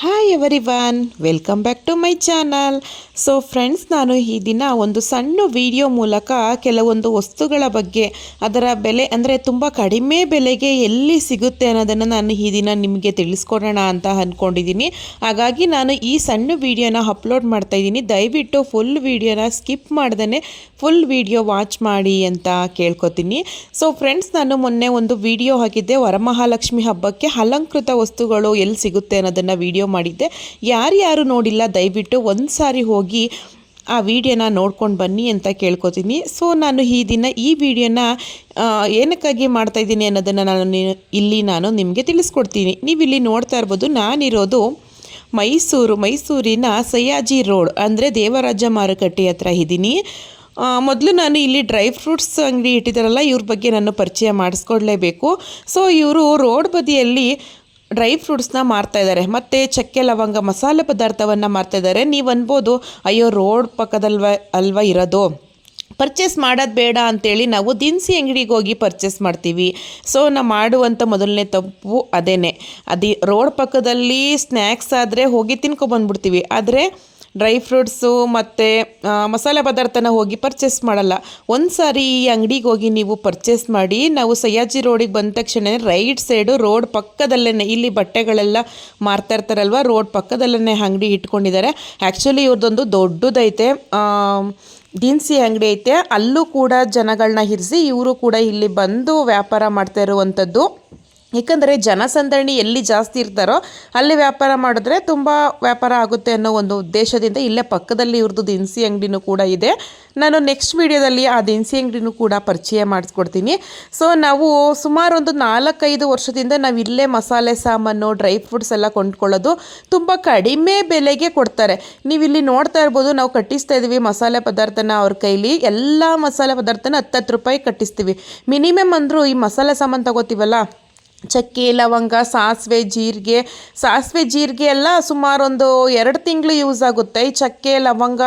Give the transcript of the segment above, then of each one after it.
Hi everyone welcome back to my channel so friends ನಾನು ಈ ದಿನ ಒಂದು ಸಣ್ಣ ವಿಡಿಯೋ ಮೂಲಕ ಕೆಲವೊಂದು ವಸ್ತುಗಳ ಬಗ್ಗೆ, ಅದರ ಬೆಲೆ ಅಂದರೆ ತುಂಬ ಕಡಿಮೆ ಬೆಲೆಗೆ ಎಲ್ಲಿ ಸಿಗುತ್ತೆ ಅನ್ನೋದನ್ನು ನಾನು ಈ ದಿನ ನಿಮಗೆ ತಿಳಿಸ್ಕೊಡೋಣ ಅಂತ ಅಂದ್ಕೊಂಡಿದ್ದೀನಿ ಹಾಗಾಗಿ ನಾನು ಈ ಸಣ್ಣ ವಿಡಿಯೋನ ಅಪ್ಲೋಡ್ ಮಾಡ್ತಾ ಇದ್ದೀನಿ. ದಯವಿಟ್ಟು ಫುಲ್ ವಿಡಿಯೋನ ಸ್ಕಿಪ್ ಮಾಡ್ದೇ ಫುಲ್ ವಿಡಿಯೋ ವಾಚ್ ಮಾಡಿ ಅಂತ ಕೇಳ್ಕೊತೀನಿ. ಸೊ ಫ್ರೆಂಡ್ಸ್ ನಾನು ಮೊನ್ನೆ ಒಂದು ವಿಡಿಯೋ ಹಾಕಿದ್ದೆ. ವರಮಹಾಲಕ್ಷ್ಮಿ ಹಬ್ಬಕ್ಕೆ ಅಲಂಕೃತ ವಸ್ತುಗಳು ಎಲ್ಲಿ ಸಿಗುತ್ತೆ ಅನ್ನೋದನ್ನು ವಿಡಿಯೋ ಮಾಡಿದ್ದೆ. ಯಾರ್ಯಾರು ನೋಡಿಲ್ಲ, ದಯವಿಟ್ಟು ಒಂದು ಸಾರಿ ಹೋಗಿ ಆ ವಿಡಿಯೋನ ನೋಡ್ಕೊಂಡು ಬನ್ನಿ ಅಂತ ಕೇಳ್ಕೊತೀನಿ. ಸೊ ನಾನು ಈ ದಿನ ಈ ವಿಡಿಯೋನ ಏನಕ್ಕಾಗಿ ಮಾಡ್ತಾ ಇದ್ದೀನಿ ಅನ್ನೋದನ್ನು ನಾನು ಇಲ್ಲಿ ನಾನು ನಿಮಗೆ ತಿಳಿಸ್ಕೊಡ್ತೀನಿ. ನೀವು ಇಲ್ಲಿ ನೋಡ್ತಾ ಇರ್ಬೋದು, ನಾನಿರೋದು ಮೈಸೂರು, ಮೈಸೂರಿನ ಸಯ್ಯಾಜಿ ರೋಡ್, ಅಂದರೆ ದೇವರಾಜ ಮಾರುಕಟ್ಟೆ ಹತ್ರ ಇದ್ದೀನಿ. ಮೊದಲು ನಾನು ಇಲ್ಲಿ ಡ್ರೈ ಫ್ರೂಟ್ಸ್ ಅಂಗಡಿ ಇಟ್ಟಿದ್ದಾರಲ್ಲ, ಇವ್ರ ಬಗ್ಗೆ ನಾನು ಪರಿಚಯ ಮಾಡಿಸ್ಕೊಡ್ಲೇಬೇಕು. ಸೊ ಇವರು ರೋಡ್ ಬದಿಯಲ್ಲಿ ಡ್ರೈ ಫ್ರೂಟ್ಸ್ನ ಮಾರ್ತಾ ಇದ್ದಾರೆ. ಮತ್ತು ಚಕ್ಕೆ, ಲವಂಗ ಮಸಾಲೆ ಪದಾರ್ಥವನ್ನು ಮಾರ್ತಾ ಇದ್ದಾರೆ. ನೀವು ಅನ್ಬೋದು, ಅಯ್ಯೋ, ರೋಡ್ ಪಕ್ಕದಲ್ವ ಅಲ್ವಾ ಇರೋದು? ಪರ್ಚೇಸ್ ಮಾಡೋದು ಬೇಡ ಅಂತೇಳಿ ನಾವು ದಿನಸಿ ಅಂಗಡಿಗೆ ಹೋಗಿ ಪರ್ಚೇಸ್ ಮಾಡ್ತೀವಿ. ಸೊ ನಾವು ಮಾಡುವಂಥ ಮೊದಲನೇ ತಪ್ಪು ಅದೇನೆ. ಅದೇ ರೋಡ್ ಪಕ್ಕದಲ್ಲಿ ಸ್ನ್ಯಾಕ್ಸ್ ಆದರೆ ಹೋಗಿ ತಿನ್ಕೊಬಂದ್ಬಿಡ್ತೀವಿ ಆದರೆ ಡ್ರೈ ಫ್ರೂಟ್ಸು ಮತ್ತು ಮಸಾಲೆ ಪದಾರ್ಥನ ಹೋಗಿ ಪರ್ಚೇಸ್ ಮಾಡಲ್ಲ. ಒಂದು ಸಾರಿ ಈ ಅಂಗಡಿಗೆ ಹೋಗಿ ನೀವು ಪರ್ಚೇಸ್ ಮಾಡಿ, ನಾವು ಸಯ್ಯಾಜಿ ರೋಡಿಗೆ ಬಂದ ತಕ್ಷಣ ರೈಟ್ ಸೈಡು ರೋಡ್ ಪಕ್ಕದಲ್ಲೇ ಇಲ್ಲಿ ಬಟ್ಟೆಗಳೆಲ್ಲ ಮಾರ್ತಾ ಇರ್ತಾರಲ್ವ, ರೋಡ್ ಪಕ್ಕದಲ್ಲೇ ಅಂಗಡಿ ಇಟ್ಕೊಂಡಿದ್ದಾರೆ. ಆ್ಯಕ್ಚುಲಿ ಇವ್ರದ್ದೊಂದು ದೊಡ್ಡದೈತೆ ದಿನಸಿ ಅಂಗಡಿ ಐತೆ. ಅಲ್ಲೂ ಕೂಡ ಜನಗಳನ್ನ ಇರಿಸಿ ಇವರು ಕೂಡ ಇಲ್ಲಿ ಬಂದು ವ್ಯಾಪಾರ ಮಾಡ್ತಾ ಇರುವಂಥದ್ದು ಏಕೆಂದರೆ ಜನಸಂದಣಿ ಎಲ್ಲಿ ಜಾಸ್ತಿ ಇರ್ತಾರೋ ಅಲ್ಲಿ ವ್ಯಾಪಾರ ಮಾಡಿದ್ರೆ ತುಂಬ ವ್ಯಾಪಾರ ಆಗುತ್ತೆ ಅನ್ನೋ ಒಂದು ಉದ್ದೇಶದಿಂದ ಇಲ್ಲೇ ಪಕ್ಕದಲ್ಲಿ ಇವ್ರದ್ದು ದಿನಸಿ ಅಂಗಡಿನೂ ಕೂಡ ಇದೆ. ನಾನು ನೆಕ್ಸ್ಟ್ ವಿಡಿಯೋದಲ್ಲಿ ಆ ದಿನಸಿ ಅಂಗಡಿನೂ ಕೂಡ ಪರಿಚಯ ಮಾಡಿಸ್ಕೊಡ್ತೀನಿ. ಸೊ ನಾವು ಸುಮಾರು ಒಂದು ನಾಲ್ಕೈದು ವರ್ಷದಿಂದ ನಾವು ಇಲ್ಲೇ ಮಸಾಲೆ, ಸಾಮಾನು ಡ್ರೈ ಫ್ರೂಟ್ಸ್ ಎಲ್ಲ ಕೊಂಡ್ಕೊಳ್ಳೋದು ತುಂಬ ಕಡಿಮೆ ಬೆಲೆಗೆ ಕೊಡ್ತಾರೆ. ನೀವು ಇಲ್ಲಿ ನೋಡ್ತಾ ಇರ್ಬೋದು, ನಾವು ಕಟ್ಟಿಸ್ತಾ ಇದ್ದೀವಿ ಮಸಾಲೆ ಪದಾರ್ಥನ ಅವ್ರ ಕೈಲಿ. ಎಲ್ಲ ಮಸಾಲೆ ಪದಾರ್ಥನ ಹತ್ತತ್ತು ರೂಪಾಯಿ ಕಟ್ಟಿಸ್ತೀವಿ. ಮಿನಿಮಮ್ ಅಂದರೂ ಈ ಮಸಾಲೆ ಸಾಮಾನು ತಗೋತೀವಲ್ಲ? ಚಕ್ಕೆ, ಲವಂಗ, ಸಾಸಿವೆ, ಜೀರಿಗೆ. ಸಾಸಿವೆ, ಜೀರಿಗೆ ಎಲ್ಲ ಸುಮಾರು ಒಂದು ಎರಡು ತಿಂಗಳು ಯೂಸ್ ಆಗುತ್ತೆ. ಈ ಚಕ್ಕೆ, ಲವಂಗ,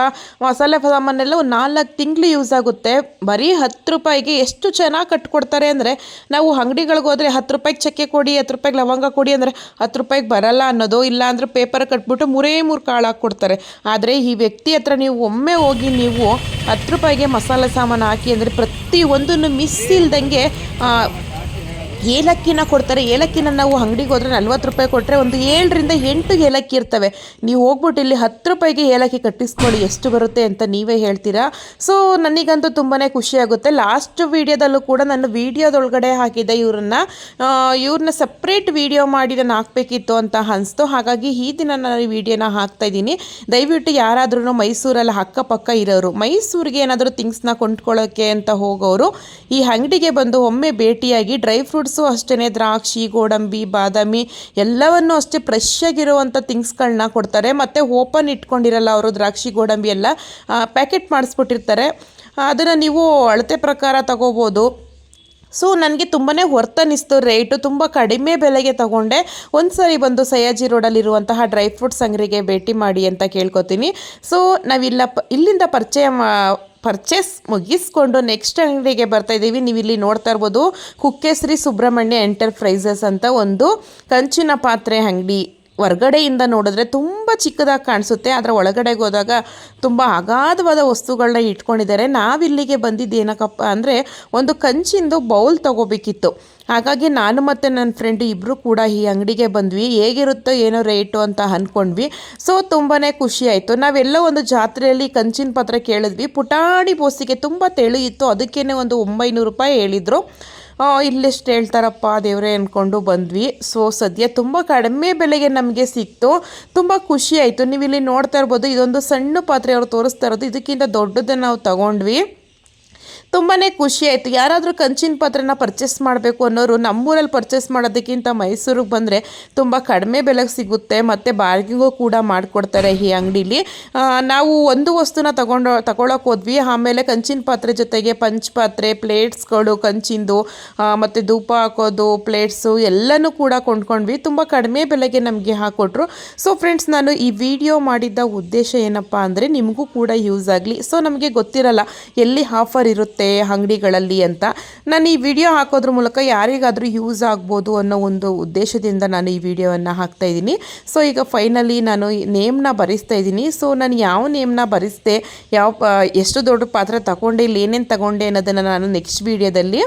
ಮಸಾಲೆ ಸಾಮಾನೆಲ್ಲ ಒಂದು ನಾಲ್ಕು ತಿಂಗಳು ಯೂಸ್ ಆಗುತ್ತೆ. ಬರೀ ಹತ್ತು ರೂಪಾಯಿಗೆ ಎಷ್ಟು ಚೆನ್ನಾಗಿ ಕಟ್ಕೊಡ್ತಾರೆ ಅಂದರೆ, ನಾವು ಅಂಗಡಿಗಳಿಗೆ ಹೋದರೆ ಹತ್ತು ರೂಪಾಯಿಗೆ ಚಕ್ಕೆ ಕೊಡಿ, ಹತ್ತು ರೂಪಾಯಿಗೆ ಲವಂಗ ಕೊಡಿ ಅಂದರೆ ಹತ್ತು ರೂಪಾಯಿಗೆ ಬರಲ್ಲ ಅನ್ನೋದು, ಇಲ್ಲ ಅಂದರೆ ಪೇಪರ್ ಕಟ್ಬಿಟ್ಟು ಮೂರೇ ಮೂರು ಕಾಳು ಹಾಕ್ಕೊಡ್ತಾರೆ. ಆದರೆ ಈ ವ್ಯಕ್ತಿ ಹತ್ರ ನೀವು ಒಮ್ಮೆ ಹೋಗಿ ನೀವು ಹತ್ತು ರೂಪಾಯಿಗೆ ಮಸಾಲೆ ಸಾಮಾನು ಹಾಕಿ ಅಂದರೆ ಪ್ರತಿಯೊಂದನ್ನು ಮಿಸ್ ಇಲ್ದಂಗೆ ಏಲಕ್ಕಿನ ಕೊಡ್ತಾರೆ. ಏಲಕ್ಕಿನ ನಾವು ಅಂಗಡಿಗೆ ಹೋದರೆ ನಲ್ವತ್ತು ರೂಪಾಯಿ ಕೊಟ್ಟರೆ ಒಂದು ಏಳರಿಂದ ಎಂಟು ಏಲಕ್ಕಿ ಇರ್ತವೆ. ನೀವು ಹೋಗ್ಬಿಟ್ಟು ಇಲ್ಲಿ ಹತ್ತು ರೂಪಾಯಿಗೆ ಏಲಕ್ಕಿ ಕಟ್ಟಿಸ್ಕೊಳ್ಳಿ, ಎಷ್ಟು ಬರುತ್ತೆ ಅಂತ ನೀವೇ ಹೇಳ್ತೀರಾ? ಸೊ ನನಗಂತೂ ತುಂಬಾ ಖುಷಿಯಾಗುತ್ತೆ ಲಾಸ್ಟ್ ವೀಡಿಯೋದಲ್ಲೂ ಕೂಡ ನಾನು ವೀಡಿಯೋದೊಳಗಡೆ ಹಾಕಿದ್ದೆ ಇವ್ರನ್ನ ಇವ್ರನ್ನ ಸಪ್ರೇಟ್ ವೀಡಿಯೋ ಮಾಡಿ ನಾನು ಹಾಕಬೇಕಿತ್ತು ಅಂತ ಅನಿಸ್ತು. ಹಾಗಾಗಿ ಈ ದಿನ ನಾನು ಈ ವೀಡಿಯೋನ ಹಾಕ್ತಾ ಇದ್ದೀನಿ. ದಯವಿಟ್ಟು ಯಾರಾದ್ರೂ ಮೈಸೂರಲ್ಲಿ ಅಕ್ಕಪಕ್ಕ ಇರೋರು, ಮೈಸೂರಿಗೆ ಏನಾದರೂ ಥಿಂಗ್ಸ್ನ ಕೊಂಡ್ಕೊಳ್ಳೋಕ್ಕೆ ಅಂತ ಹೋಗೋರು, ಈ ಅಂಗಡಿಗೆ ಬಂದು ಒಮ್ಮೆ ಭೇಟಿಯಾಗಿ ಡ್ರೈ ಫ್ರೂಟ್ಸು ಅಷ್ಟೇ ದ್ರಾಕ್ಷಿ, ಗೋಡಂಬಿ, ಬಾದಾಮಿ ಎಲ್ಲವನ್ನು ಅಷ್ಟೇ ಫ್ರೆಶ್ ಆಗಿರುವಂಥ ಥಿಂಗ್ಸ್ಗಳನ್ನ ಕೊಡ್ತಾರೆ. ಮತ್ತು ಓಪನ್ ಇಟ್ಕೊಂಡಿರಲ್ಲ ಅವರು ದ್ರಾಕ್ಷಿ, ಗೋಡಂಬಿ ಎಲ್ಲ ಪ್ಯಾಕೆಟ್ ಮಾಡಿಸ್ಬಿಟ್ಟಿರ್ತಾರೆ. ಅದನ್ನು ನೀವು ಅಳತೆ ಪ್ರಕಾರ ತಗೋಬೋದು. ಸೊ ನನಗೆ ತುಂಬಾ ಹೊರ್ತನಿಸ್ತು ರೇಟು ತುಂಬ ಕಡಿಮೆ ಬೆಲೆಗೆ ತಗೊಂಡೆ. ಒಂದು ಸಾರಿ ಬಂದು ಸಯಾಜಿ ರೋಡಲ್ಲಿರುವಂತಹ ಡ್ರೈ ಫ್ರೂಟ್ಸ್ ಅಂಗಡಿಗೆ ಭೇಟಿ ಮಾಡಿ ಅಂತ ಕೇಳ್ಕೊತೀನಿ. ಸೊ ನಾವಿಲ್ಲ ಪ, ಇಲ್ಲಿಂದ ಪರಿಚಯ ಮಾ ಪರ್ಚೇಸ್ ಮುಗಿಸ್ಕೊಂಡು ನೆಕ್ಸ್ಟ್ ಅಂಗಡಿಗೆ ಬರ್ತಾ ಇದ್ದೀವಿ. ನೀವು ಇಲ್ಲಿ ನೋಡ್ತಾ ಇರ್ಬೋದು ಕುಕ್ಕೆಶ್ರೀ ಸುಬ್ರಹ್ಮಣ್ಯ ಎಂಟರ್ಪ್ರೈಸಸ್ ಅಂತ ಒಂದು ಕಂಚಿನ ಪಾತ್ರೆ ಅಂಗಡಿ. ಹೊರ್ಗಡೆಯಿಂದ ನೋಡಿದ್ರೆ ತುಂಬ ಚಿಕ್ಕದಾಗಿ ಕಾಣಿಸುತ್ತೆ. ಆದರೆ ಒಳಗಡೆಗೆ ಹೋದಾಗ ತುಂಬ ಅಗಾಧವಾದ ವಸ್ತುಗಳನ್ನ ಇಟ್ಕೊಂಡಿದ್ದಾರೆ. ನಾವಿಲ್ಲಿಗೆ ಬಂದಿದ್ದು ಏನಕ್ಕಪ್ಪ ಅಂದರೆ ಒಂದು ಕಂಚಿಂದು ಬೌಲ್ ತಗೋಬೇಕಿತ್ತು. ಹಾಗಾಗಿ ನಾನು ಮತ್ತು ನನ್ನ ಫ್ರೆಂಡು ಇಬ್ಬರು ಕೂಡ ಈ ಅಂಗಡಿಗೆ ಬಂದ್ವಿ. ಹೇಗಿರುತ್ತೋ ಏನೋ ರೇಟು ಅಂತ ಅಂದ್ಕೊಂಡ್ವಿ ಸೊ ತುಂಬಾ ಖುಷಿ ಆಯಿತು. ನಾವೆಲ್ಲ ಒಂದು ಜಾತ್ರೆಯಲ್ಲಿ ಕಂಚಿನ ಪಾತ್ರೆ ಕೇಳಿದ್ವಿ. ಪುಟಾಣಿ ಬೋಸಿಗೆ ತುಂಬ ತೆಳು ಇತ್ತು. ಅದಕ್ಕೇ ಒಂದು ಒಂಬೈನೂರು ರೂಪಾಯಿ ಹೇಳಿದರು. ಇಲ್ಲೆಷ್ಟು ಹೇಳ್ತಾರಪ್ಪ ದೇವರೇ ಅಂದ್ಕೊಂಡು ಬಂದ್ವಿ. ಸೊ ಸದ್ಯ ತುಂಬ ಕಡಿಮೆ ಬೆಲೆಗೆ ನಮಗೆ ಸಿಕ್ತು. ತುಂಬ ಖುಷಿ ಆಯಿತು. ನೀವು ಇಲ್ಲಿ ನೋಡ್ತಾ ಇರ್ಬೋದು, ಇದೊಂದು ಸಣ್ಣ ಪಾತ್ರೆ ಅವರು ತೋರಿಸ್ತಾ ಇರೋದು. ಇದಕ್ಕಿಂತ ದೊಡ್ಡದನ್ನು ನಾವು ತಗೊಂಡ್ವಿ. ತುಂಬಾ ಖುಷಿ ಆಯಿತು. ಯಾರಾದರೂ ಕಂಚಿನ ಪಾತ್ರೆನ ಪರ್ಚೇಸ್ ಮಾಡಬೇಕು ಅನ್ನೋರು ನಮ್ಮೂರಲ್ಲಿ ಪರ್ಚೇಸ್ ಮಾಡೋದಕ್ಕಿಂತ ಮೈಸೂರಿಗೆ ಬಂದರೆ ತುಂಬ ಕಡಿಮೆ ಬೆಲೆಗೆ ಸಿಗುತ್ತೆ. ಮತ್ತು ಬಾರ್ಗಿಂಗು ಕೂಡ ಮಾಡಿಕೊಡ್ತಾರೆ ಈ ಅಂಗಡೀಲಿ. ನಾವು ಒಂದು ವಸ್ತುನ ತಗೊಂಡು ತಗೊಳಕ್ಕೆ ಹೋದ್ವಿ. ಆಮೇಲೆ ಕಂಚಿನ ಪಾತ್ರೆ ಜೊತೆಗೆ ಪಂಚ್ ಪಾತ್ರೆ ಪ್ಲೇಟ್ಸ್ಗಳು ಕಂಚಿಂದು ಮತ್ತು ಧೂಪ ಹಾಕೋದು ಪ್ಲೇಟ್ಸು ಎಲ್ಲನೂ ಕೂಡ ಕೊಂಡ್ಕೊಂಡ್ವಿ. ತುಂಬ ಕಡಿಮೆ ಬೆಲೆಗೆ ನಮಗೆ ಹಾಕ್ಕೊಟ್ರು ಸೊ ಫ್ರೆಂಡ್ಸ್ ನಾನು ಈ ವಿಡಿಯೋ ಮಾಡಿದ್ದ ಉದ್ದೇಶ ಏನಪ್ಪ ಅಂದರೆ ನಿಮಗೂ ಕೂಡ ಯೂಸ್ ಆಗಲಿ. ಸೊ ನಮಗೆ ಗೊತ್ತಿರಲ್ಲ, ಎಲ್ಲಿ ಆಫರ್ ಇರುತ್ತೆ ಸಿಗುತ್ತೆ ಅಂಗಡಿಗಳಲ್ಲಿ ಅಂತ. ನಾನು ಈ ವಿಡಿಯೋ ಹಾಕೋದ್ರ ಮೂಲಕ ಯಾರಿಗಾದರೂ ಯೂಸ್ ಆಗ್ಬೋದು ಅನ್ನೋ ಒಂದು ಉದ್ದೇಶದಿಂದ ನಾನು ಈ ವಿಡಿಯೋವನ್ನು ಹಾಕ್ತಾ ಇದ್ದೀನಿ. ಸೊ ಈಗ ಫೈನಲಿ ನಾನು ನೇಮ್ನ ಭರಿಸ್ತಾ ಇದ್ದೀನಿ. ಸೊ ನಾನು ಯಾವ ನೇಮ್ನ ಬರೆಸ್ದೆ, ಯಾವ ಎಷ್ಟು ದೊಡ್ಡ ಪಾತ್ರ ತಗೊಂಡೆ, ಇಲ್ಲಿ ಏನೇನು ತಗೊಂಡೆ ಅನ್ನೋದನ್ನು ನಾನು ನೆಕ್ಸ್ಟ್ ವೀಡಿಯೋದಲ್ಲಿ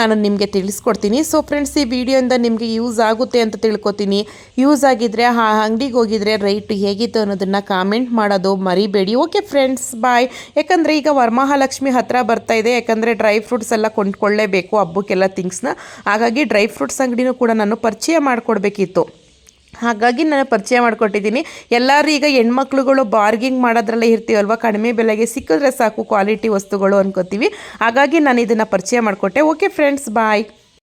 ನಾನು ನಿಮಗೆ ತಿಳಿಸ್ಕೊಡ್ತೀನಿ. ಸೊ ಫ್ರೆಂಡ್ಸ್ ಈ ವಿಡಿಯೋಯಿಂದ ನಿಮಗೆ ಯೂಸ್ ಆಗುತ್ತೆ ಅಂತ ತಿಳ್ಕೊತೀನಿ. ಯೂಸ್ ಆಗಿದ್ರೆ, ಆ ಅಂಗಡಿಗೆ ಹೋಗಿದ್ರೆ ರೈಟ್ ಹೇಗಿತ್ತು ಅನ್ನೋದನ್ನು ಕಾಮೆಂಟ್ ಮಾಡೋದು ಮರಿಬೇಡಿ. ಓಕೆ ಫ್ರೆಂಡ್ಸ್ ಬಾಯ್ ಯಾಕಂದರೆ ಈಗ ವರಮಹಾಲಕ್ಷ್ಮಿ ಹತ್ರ ಬರ್ತಾ ಇದೆ. ಯಾಕಂದರೆ ಡ್ರೈ ಫ್ರೂಟ್ಸ್ ಎಲ್ಲ ಕೊಂಡ್ಕೊಳ್ಳೇಬೇಕು, ಹಬ್ಬಕ್ಕೆಲ್ಲ ಥಿಂಗ್ಸ್ನ ಹಾಗಾಗಿ ಡ್ರೈ ಫ್ರೂಟ್ಸ್ ಅಂಗಡಿನೂ ಕೂಡ ನಾನು ಪರಿಚಯ ಮಾಡಿಕೊಡ್ಬೇಕಿತ್ತು. ಹಾಗಾಗಿ ನಾನು ಪರಿಚಯ ಮಾಡಿಕೊಟ್ಟಿದ್ದೀನಿ. ಎಲ್ಲರೂ ಈಗ ಹೆಣ್ಮಕ್ಳುಗಳು ಬಾರ್ಗಿಂಗ್ ಮಾಡೋದ್ರಲ್ಲೇ ಇರ್ತೀವಲ್ವ? ಕಡಿಮೆ ಬೆಲೆಗೆ ಸಿಕ್ಕಿದ್ರೆ ಸಾಕು ಕ್ವಾಲಿಟಿ ವಸ್ತುಗಳು ಅನ್ಕೋತೀವಿ. ಹಾಗಾಗಿ ನಾನು ಇದನ್ನು ಪರಿಚಯ ಮಾಡಿಕೊಟ್ಟೆ. Okay friends bye